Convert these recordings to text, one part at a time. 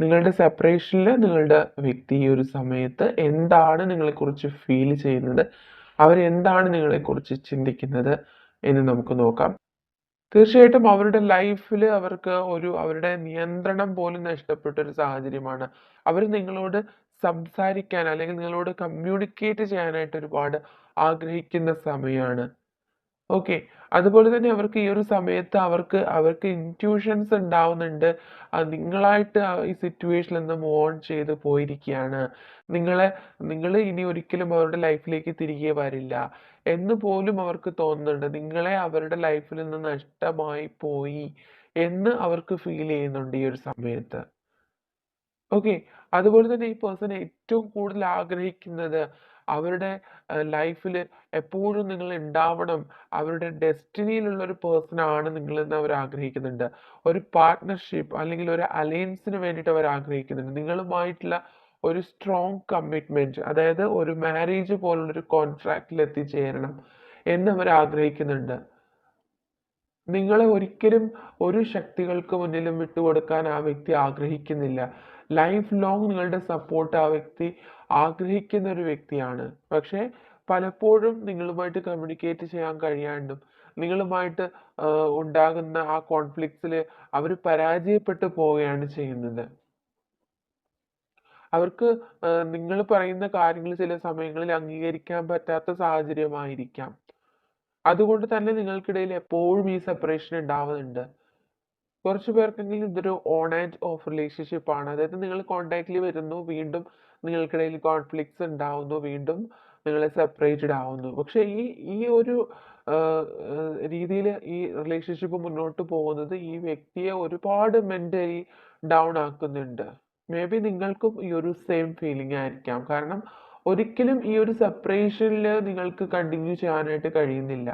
നിങ്ങളുടെ സെപ്പറേഷനിൽ നിങ്ങളുടെ വ്യക്തി ഈ ഒരു സമയത്ത് എന്താണ് നിങ്ങളെക്കുറിച്ച് ഫീൽ ചെയ്യുന്നത്? അവരെന്താണ് നിങ്ങളെക്കുറിച്ച് ചിന്തിക്കുന്നത്? എന്ന് നമുക്ക് നോക്കാം. തീർച്ചയായിട്ടും അവരുടെ ലൈഫിൽ അവർക്ക് ഒരു അവരുടെ നിയന്ത്രണം പോലും നഷ്ടപ്പെട്ട ഒരു സാഹചര്യമാണ്. അവർ നിങ്ങളോട് സംസാരിക്കാൻ അല്ലെങ്കിൽ നിങ്ങളോട് കമ്മ്യൂണിക്കേറ്റ് ചെയ്യാനായിട്ട് ഒരുപാട് ആഗ്രഹിക്കുന്ന സമയമാണ് ഓക്കെ. അതുപോലെ തന്നെ അവർക്ക് ഈ ഒരു സമയത്ത് അവർക്ക് അവർക്ക് ഇന്റ്യൂഷൻസ് ഉണ്ടാവുന്നുണ്ട്. നിങ്ങളായിട്ട് ഈ സിറ്റുവേഷനിൽ നിന്ന് മൂവ് ഓൺ ചെയ്ത് പോയിരിക്കുകയാണ്. നിങ്ങളെ നിങ്ങൾ ഇനി ഒരിക്കലും അവരുടെ ലൈഫിലേക്ക് തിരികെ വരില്ല. എന്ന് പോലും അവർക്ക് തോന്നുന്നുണ്ട്. നിങ്ങളെ അവരുടെ ലൈഫിൽ നിന്ന് നഷ്ടമായി പോയി എന്ന് അവർക്ക് ഫീൽ ചെയ്യുന്നുണ്ട് ഈ ഒരു സമയത്ത്. ഓക്കെ. അതുപോലെ തന്നെ ഈ പേഴ്സൺ ഏറ്റവും കൂടുതൽ ആഗ്രഹിക്കുന്നത് അവരുടെ ലൈഫിൽ എപ്പോഴും നിങ്ങൾ ഉണ്ടാവണം അവരുടെ ഡെസ്റ്റിനിയിലുള്ള ഒരു പേഴ്സൺ ആണ് നിങ്ങളെന്ന് അവർ ആഗ്രഹിക്കുന്നുണ്ട്. ഒരു പാർട്ട്ണർഷിപ്പ് അല്ലെങ്കിൽ ഒരു അലയൻസിന് വേണ്ടിയിട്ട് അവർ ആഗ്രഹിക്കുന്നുണ്ട്. നിങ്ങളുമായിട്ടുള്ള ഒരു സ്ട്രോങ് കമ്മിറ്റ്മെന്റ് അതായത് ഒരു മാരേജ് പോലുള്ളൊരു കോൺട്രാക്റ്റിൽ എത്തിച്ചേരണം എന്ന് അവർ ആഗ്രഹിക്കുന്നുണ്ട്. നിങ്ങളെ ഒരിക്കലും ഒരു ശക്തികൾക്ക് മുന്നിലും വിട്ടുകൊടുക്കാൻ ആ വ്യക്തി ആഗ്രഹിക്കുന്നില്ല. ലൈഫ് ലോങ് നിങ്ങളുടെ സപ്പോർട്ട് ആ വ്യക്തി ആഗ്രഹിക്കുന്ന ഒരു വ്യക്തിയാണ്. പക്ഷേ പലപ്പോഴും നിങ്ങളുമായിട്ട് കമ്മ്യൂണിക്കേറ്റ് ചെയ്യാൻ കഴിയാണ്ടും നിങ്ങളുമായിട്ട് ഉണ്ടാകുന്ന ആ കോൺഫ്ലിക്ട്സിൽ അവർ പരാജയപ്പെട്ടു പോവുകയാണ് ചെയ്യുന്നത്. അവർക്ക് നിങ്ങൾ പറയുന്ന കാര്യങ്ങൾ ചില സമയങ്ങളിൽ അംഗീകരിക്കാൻ പറ്റാത്ത സാഹചര്യമായിരിക്കാം. അതുകൊണ്ട് തന്നെ നിങ്ങൾക്കിടയിൽ എപ്പോഴും ഈ സെപ്പറേഷൻ ഉണ്ടാവുന്നുണ്ട്. കുറച്ച് പേർക്കെങ്കിലും ഇതൊരു ഓൺ ആൻഡ് ഓഫ് റിലേഷൻഷിപ്പ് ആണ്. അതായത് നിങ്ങൾ കോണ്ടാക്റ്റിൽ വരുന്നു വീണ്ടും നിങ്ങൾക്കിടയിൽ കോൺഫ്ലിക്ട്സ് ഉണ്ടാവുന്നു വീണ്ടും നിങ്ങൾ സെപ്പറേറ്റഡ് ആവുന്നു. പക്ഷെ ഈ ഈ ഒരു രീതിയിൽ ഈ റിലേഷൻഷിപ്പ് മുന്നോട്ട് പോകുന്നത് ഈ വ്യക്തിയെ ഒരുപാട് മെന്റലി ഡൗൺ ആക്കുന്നുണ്ട്. മേ ബി നിങ്ങൾക്കും ഈ ഒരു സെയിം ഫീലിംഗ് ആയിരിക്കാം. കാരണം ഒരിക്കലും ഈ ഒരു സെപ്പറേഷനിൽ നിങ്ങൾക്ക് കണ്ടിന്യൂ ചെയ്യാനായിട്ട് കഴിയുന്നില്ല.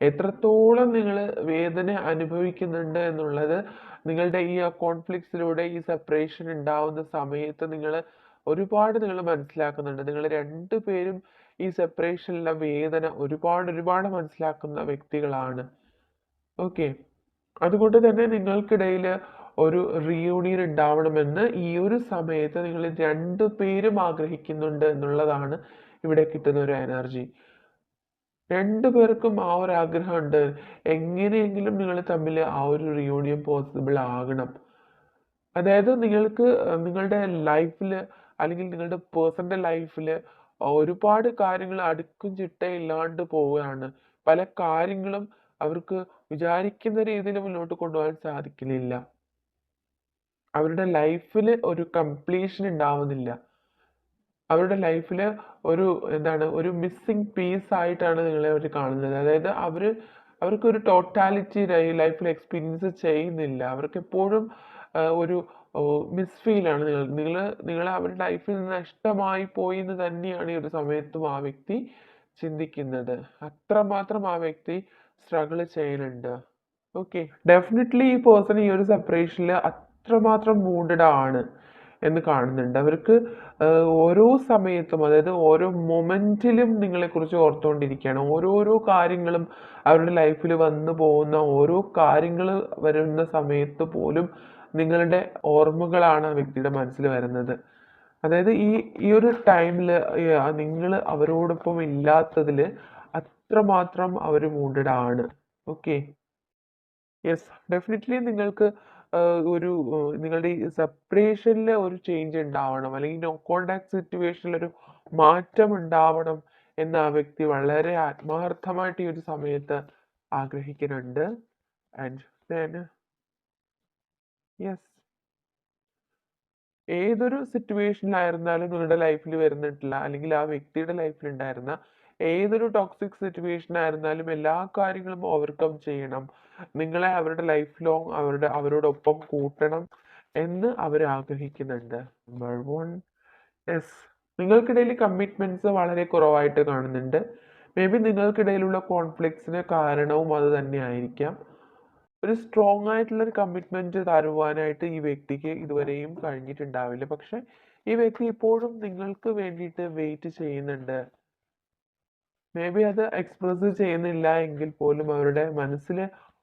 എത്രത്തോളം നിങ്ങൾ വേദന അനുഭവിക്കുന്നുണ്ട് എന്നുള്ളത് നിങ്ങളുടെ ഈ കോൺഫ്ലിക്ട്സിലൂടെ ഈ സെപ്പറേഷൻ ഉണ്ടാവുന്ന സമയത്ത് നിങ്ങൾ ഒരുപാട് നിങ്ങൾ മനസ്സിലാക്കുന്നുണ്ട്. നിങ്ങൾ രണ്ടുപേരും ഈ സെപ്പറേഷനിലെ വേദന ഒരുപാട് ഒരുപാട് മനസ്സിലാക്കുന്ന വ്യക്തികളാണ്. ഓക്കെ അതുകൊണ്ട് തന്നെ നിങ്ങൾക്കിടയിൽ ഒരു റിയൂണിയൻ ഉണ്ടാവണമെന്ന് ഈ ഒരു സമയത്ത് നിങ്ങൾ രണ്ടു പേരും ആഗ്രഹിക്കുന്നുണ്ട് എന്നുള്ളതാണ് ഇവിടെ കിട്ടുന്ന ഒരു എനർജി രണ്ടു പേർക്കും ആ ഒരു ആഗ്രഹമുണ്ട്. എങ്ങനെയെങ്കിലും നിങ്ങൾ തമ്മിൽ ആ ഒരു റിയൂണിയൻ പോസിബിൾ ആകണം. അതായത് നിങ്ങൾക്ക് നിങ്ങളുടെ ലൈഫിൽ അല്ലെങ്കിൽ നിങ്ങളുടെ പേഴ്സണൽ ലൈഫിൽ ഒരുപാട് കാര്യങ്ങൾ അടുക്കും ചിട്ടയില്ലാണ്ട് പോവുകയാണ്. പല കാര്യങ്ങളും അവർക്ക് വിചാരിക്കുന്ന രീതിയിൽ മുന്നോട്ട് കൊണ്ടുപോകാൻ സാധിക്കുന്നില്ല അവരുടെ ലൈഫിൽ ഒരു കംപ്ലീഷൻ ഉണ്ടാവുന്നില്ല. അവരുടെ ലൈഫിൽ ഒരു എന്താണ് ഒരു മിസ്സിങ് പീസ് ആയിട്ടാണ് നിങ്ങളെ അവർ കാണുന്നത്. അതായത് അവർ അവർക്ക് ഒരു ടോട്ടാലിറ്റി ലൈഫിൽ എക്സ്പീരിയൻസ് ചെയ്യുന്നില്ല. അവർക്ക് എപ്പോഴും ഒരു മിസ് ഫീൽ ആണ് നിങ്ങൾ നിങ്ങൾ നിങ്ങൾ അവരുടെ ലൈഫിൽ നഷ്ടമായി പോയി എന്ന് തന്നെയാണ് ഈ ഒരു സമയത്തും ആ വ്യക്തി ചിന്തിക്കുന്നത്. അത്രമാത്രം ആ വ്യക്തി സ്ട്രഗിൾ ചെയ്യുന്നുണ്ട്. ഓക്കെ ഡെഫിനറ്റ്ലി ഈ പേഴ്സൺ ഈ ഒരു സെപ്പറേഷനിൽ അത്രമാത്രം മൂഡഡ് ആണ്. എന്ന് കാണുന്നുണ്ട്. അവർക്ക് ഓരോ സമയത്തും അതായത് ഓരോ മൊമെന്റിലും നിങ്ങളെക്കുറിച്ച് ഓർത്തുകൊണ്ടിരിക്കുകയാണ്. ഓരോരോ കാര്യങ്ങളും അവരുടെ ലൈഫിൽ വന്നു പോകുന്ന ഓരോ കാര്യങ്ങൾ വരുന്ന സമയത്ത് പോലും നിങ്ങളുടെ ഓർമ്മകളാണ് ആ വ്യക്തിയുടെ മനസ്സിൽ വരുന്നത്. അതായത് ഈ ഈ ഒരു ടൈമിൽ നിങ്ങൾ അവരോടൊപ്പം ഇല്ലാത്തതിൽ അത്രമാത്രം അവർ മൂണ്ടഡാണ് ഓക്കെ യെസ് ഡെഫിനറ്റ്ലി നിങ്ങൾക്ക് ഒരു നിങ്ങളുടെ ഈ സെപ്പറേഷനിൽ ഒരു ചേഞ്ച് ഉണ്ടാവണം. അല്ലെങ്കിൽ നോ കോണ്ടാക്ട് സിറ്റുവേഷനിൽ ഒരു മാറ്റം ഉണ്ടാവണം എന്ന് ആ വ്യക്തി വളരെ ആത്മാർത്ഥമായിട്ട് ഈ ഒരു സമയത്ത് ആഗ്രഹിക്കുന്നുണ്ട്. ആൻഡ് ദെൻ യെസ് ഏതൊരു സിറ്റുവേഷനിലായിരുന്നാലും നിങ്ങളുടെ ലൈഫിൽ വരുന്നിട്ടില്ല. അല്ലെങ്കിൽ ആ വ്യക്തിയുടെ ലൈഫിൽ ഉണ്ടായിരുന്ന ഏതൊരു ടോക്സിക് സിറ്റുവേഷൻ ആയിരുന്നാലും എല്ലാ കാര്യങ്ങളും ഓവർകം ചെയ്യണം. നിങ്ങളെ അവരുടെ ലൈഫ് ലോങ് അവരുടെ അവരോടൊപ്പം കൂട്ടണം എന്ന് അവർ ആഗ്രഹിക്കുന്നുണ്ട്. നമ്പർ വൺ യെസ് നിങ്ങൾക്കിടയിൽ കമ്മിറ്റ്മെന്റ്സ് വളരെ കുറവായിട്ട് കാണുന്നുണ്ട്. മേ ബി നിങ്ങൾക്കിടയിലുള്ള കോൺഫ്ലിക്ട്സിന് കാരണവും അത് തന്നെ ആയിരിക്കാം ഒരു സ്ട്രോങ് ആയിട്ടുള്ള ഒരു കമ്മിറ്റ്മെന്റ് തരുവാനായിട്ട് ഈ വ്യക്തിക്ക് ഇതുവരെയും കഴിഞ്ഞിട്ടുണ്ടാവില്ല. പക്ഷെ ഈ വ്യക്തി ഇപ്പോഴും നിങ്ങൾക്ക് വേണ്ടിയിട്ട് വെയിറ്റ് ചെയ്യുന്നുണ്ട്. മേ ബി അത് എക്സ്പ്രസ് ചെയ്യുന്നില്ല എങ്കിൽ പോലും അവരുടെ മനസ്സിൽ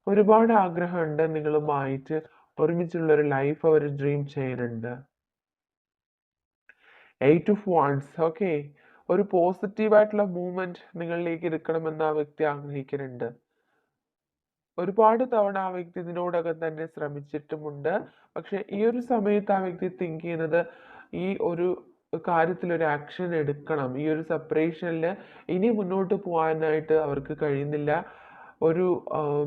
ഒരുപാട് ആഗ്രഹമുണ്ട് നിങ്ങളുമായിട്ട് ഒരുമിച്ചുള്ള ഒരു ലൈഫ് അവർ ഡ്രീം ചെയ്യുന്നുണ്ട് എയ്റ്റ് ഓഫ് വൺസ് ഓക്കെ ഒരു പോസിറ്റീവ് ആയിട്ടുള്ള മൂവ്മെന്റ് നിങ്ങളിലേക്ക് എടുക്കണമെന്ന് ആ വ്യക്തി ആഗ്രഹിക്കുന്നുണ്ട് ഒരുപാട് തവണ ആ വ്യക്തി ഇതിനോടകം തന്നെ ശ്രമിച്ചിട്ടുമുണ്ട്. പക്ഷെ ഈ ഒരു സമയത്ത് ആ വ്യക്തി തിങ്ക് ചെയ്യുന്നത് ഈ ഒരു കാര്യത്തിൽ ഒരു ആക്ഷൻ എടുക്കണം. ഈ ഒരു സെപ്പറേഷനിൽ ഇനി മുന്നോട്ട് പോകാനായിട്ട് അവർക്ക് കഴിയുന്നില്ല. ഒരു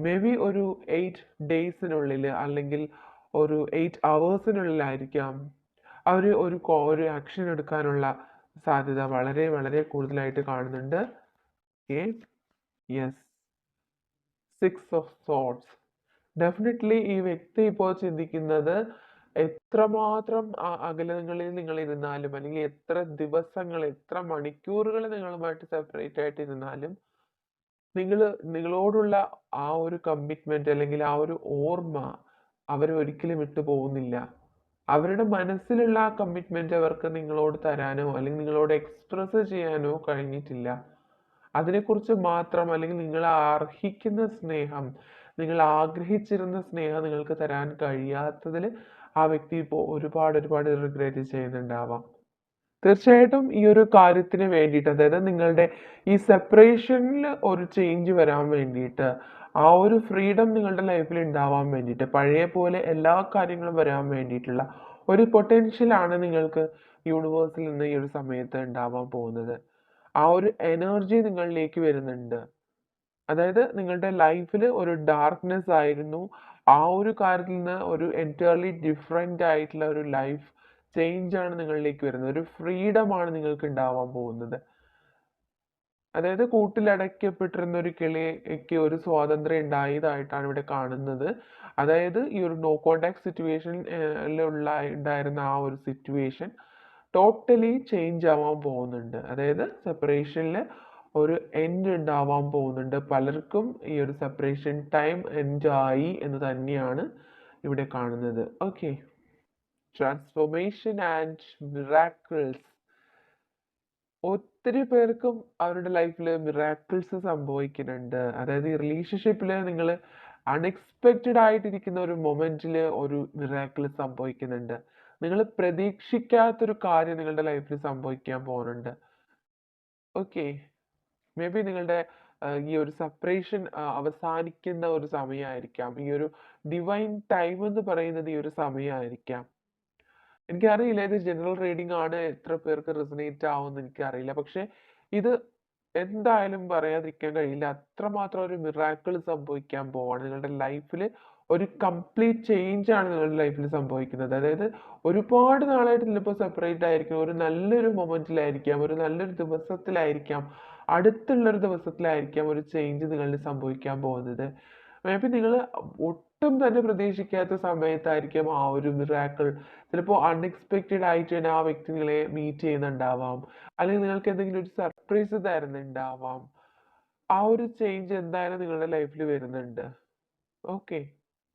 മേ ബി ഒരു എയ്റ്റ് ഡേയ്സിനുള്ളിൽ അല്ലെങ്കിൽ ഒരു എയ്റ്റ് അവേഴ്സിനുള്ളിലായിരിക്കാം അവർ ഒരു ഒരു ആക്ഷൻ എടുക്കാനുള്ള സാധ്യത വളരെ വളരെ കൂടുതലായിട്ട് കാണുന്നുണ്ട്. Okay yes six of swords definitely ഈ വ്യക്തി ഇപ്പോൾ ചിന്തിക്കുന്നത് എത്രമാത്രം ആ അകലങ്ങളിൽ നിങ്ങൾ ഇരുന്നാലും അല്ലെങ്കിൽ എത്ര ദിവസങ്ങൾ എത്ര മണിക്കൂറുകൾ നിങ്ങളുമായിട്ട് സെപ്പറേറ്റ് ആയിട്ട് ഇരുന്നാലും നിങ്ങൾ നിങ്ങളോടുള്ള ആ ഒരു കമ്മിറ്റ്മെന്റ് അല്ലെങ്കിൽ ആ ഒരു ഓർമ്മ അവരൊരിക്കലും വിട്ടു പോകുന്നില്ല. അവരുടെ മനസ്സിലുള്ള ആ കമ്മിറ്റ്മെന്റ് അവർക്ക് നിങ്ങളോട് തരാനോ അല്ലെങ്കിൽ നിങ്ങളോട് എക്സ്പ്രസ് ചെയ്യാനോ കഴിഞ്ഞിട്ടില്ല. അതിനെക്കുറിച്ച് മാത്രം അല്ലെങ്കിൽ നിങ്ങൾ അർഹിക്കുന്ന സ്നേഹം നിങ്ങൾ ആഗ്രഹിച്ചിരുന്ന സ്നേഹം നിങ്ങൾക്ക് തരാൻ കഴിയാത്തതിൽ ആ വ്യക്തി ഇപ്പോൾ ഒരുപാട് ഒരുപാട് റിഗ്രറ്റ് ചെയ്യുന്നുണ്ടാവാം. തീർച്ചയായിട്ടും ഈ ഒരു കാര്യത്തിന് വേണ്ടിയിട്ട് അതായത് നിങ്ങളുടെ ഈ സെപ്പറേഷനിൽ ഒരു ചേഞ്ച് വരാൻ വേണ്ടിയിട്ട് ആ ഒരു ഫ്രീഡം നിങ്ങളുടെ ലൈഫിൽ ഉണ്ടാവാൻ വേണ്ടിയിട്ട് പഴയ പോലെ എല്ലാ കാര്യങ്ങളും വരാൻ വേണ്ടിയിട്ടുള്ള ഒരു പൊട്ടൻഷ്യലാണ് നിങ്ങൾക്ക് യൂണിവേഴ്സിൽ നിന്ന് ഈ ഒരു സമയത്ത് ഉണ്ടാവാൻ പോകുന്നത്. ആ ഒരു എനർജി നിങ്ങളിലേക്ക് വരുന്നുണ്ട്. അതായത് നിങ്ങളുടെ ലൈഫിൽ ഒരു ഡാർക്ക്നെസ് ആയിരുന്നു. ആ ഒരു കാര്യത്തിൽ നിന്ന് ഒരു എന്റയർലി ഡിഫറെന്റ് ആയിട്ടുള്ള ഒരു ലൈഫ് ചേഞ്ച് ആണ് നിങ്ങളിലേക്ക് വരുന്നത്. ഒരു ഫ്രീഡം ആണ് നിങ്ങൾക്ക് ഉണ്ടാവാൻ പോകുന്നത്. അതായത് കൂട്ടിലടയ്ക്കപ്പെട്ടിരുന്ന ഒരു കിളിക്ക് ഒരു സ്വാതന്ത്ര്യം ഉണ്ടായതായിട്ടാണ് ഇവിടെ കാണുന്നത്. അതായത് ഈ ഒരു നോ കോണ്ടാക്ട് സിറ്റുവേഷനിലുള്ള ഉണ്ടായിരുന്ന ആ ഒരു സിറ്റുവേഷൻ ടോട്ടലി ചേഞ്ച് ആവാൻ പോകുന്നുണ്ട്. അതായത് സെപ്പറേഷനിൽ ഒരു എൻഡ് ഉണ്ടാവാൻ പോകുന്നുണ്ട്. പലർക്കും ഈ ഒരു സെപ്പറേഷൻ ടൈം എൻഡ് ആയി എന്ന് തന്നെയാണ് ഇവിടെ കാണുന്നത്. ഓക്കെ ട്രാൻസ്ഫോർമേഷൻ ആൻഡ് മിറാക്കിൾസ് ഒത്തിരി പേർക്കും അവരുടെ ലൈഫിൽ മിറാക്കിൾസ് സംഭവിക്കുന്നുണ്ട്. അതായത് ഈ റിലേഷൻഷിപ്പിൽ നിങ്ങൾ അൺഎക്സ്പെക്റ്റഡ് ആയിട്ടിരിക്കുന്ന ഒരു മൊമെന്റിൽ ഒരു മിറാക്കിൾ സംഭവിക്കുന്നുണ്ട്. നിങ്ങൾ പ്രതീക്ഷിക്കാത്തൊരു കാര്യം നിങ്ങളുടെ ലൈഫിൽ സംഭവിക്കാൻ പോകുന്നുണ്ട്. ഓക്കെ മേ ബി നിങ്ങളുടെ ഈ ഒരു സെപ്പറേഷൻ അവസാനിക്കുന്ന ഒരു സമയമായിരിക്കാം. ഈ ഒരു ഡിവൈൻ ടൈം എന്ന് പറയുന്നത് ഈ ഒരു സമയമായിരിക്കാം. എനിക്കറിയില്ല ഇത് ജനറൽ റീഡിംഗ് ആണ് എത്ര പേർക്ക് റെസനേറ്റ് ആവുമെന്ന് എനിക്കറിയില്ല. പക്ഷെ ഇത് എന്തായാലും പറയാതിരിക്കാൻ കഴിയില്ല. അത്രമാത്രം ഒരു മിറാക്കിൾ സംഭവിക്കാൻ പോവാണ്. നിങ്ങളുടെ ലൈഫിൽ ഒരു കംപ്ലീറ്റ് ചേഞ്ച് ആണ് നിങ്ങളുടെ ലൈഫിൽ സംഭവിക്കുന്നത്. അതായത് ഒരുപാട് നാളായിട്ട് ചിലപ്പോൾ സെപ്പറേറ്റ് ആയിരിക്കും. ഒരു നല്ലൊരു മൊമെന്റിലായിരിക്കാം ഒരു നല്ലൊരു ദിവസത്തിലായിരിക്കാം. അടുത്തുള്ളൊരു ദിവസത്തിലായിരിക്കാം ഒരു ചേഞ്ച് നിങ്ങളിൽ സംഭവിക്കാൻ പോകുന്നത്. മേ ബി നിങ്ങൾ ഒട്ടും തന്നെ പ്രതീക്ഷിക്കാത്ത സമയത്തായിരിക്കും ആ ഒരു മിറാക്കിൾ ചിലപ്പോൾ അൺഎക്സ്പെക്റ്റഡ് ആയിട്ട് തന്നെ ആ വ്യക്തി നിങ്ങളെ മീറ്റ് ചെയ്യുന്നുണ്ടാവാം. അല്ലെങ്കിൽ നിങ്ങൾക്ക് എന്തെങ്കിലും ഒരു സർപ്രൈസ് തരുന്നുണ്ടാവാം. ആ ഒരു ചേഞ്ച് എന്തായാലും നിങ്ങളുടെ ലൈഫിൽ വരുന്നുണ്ട്. ഓക്കെ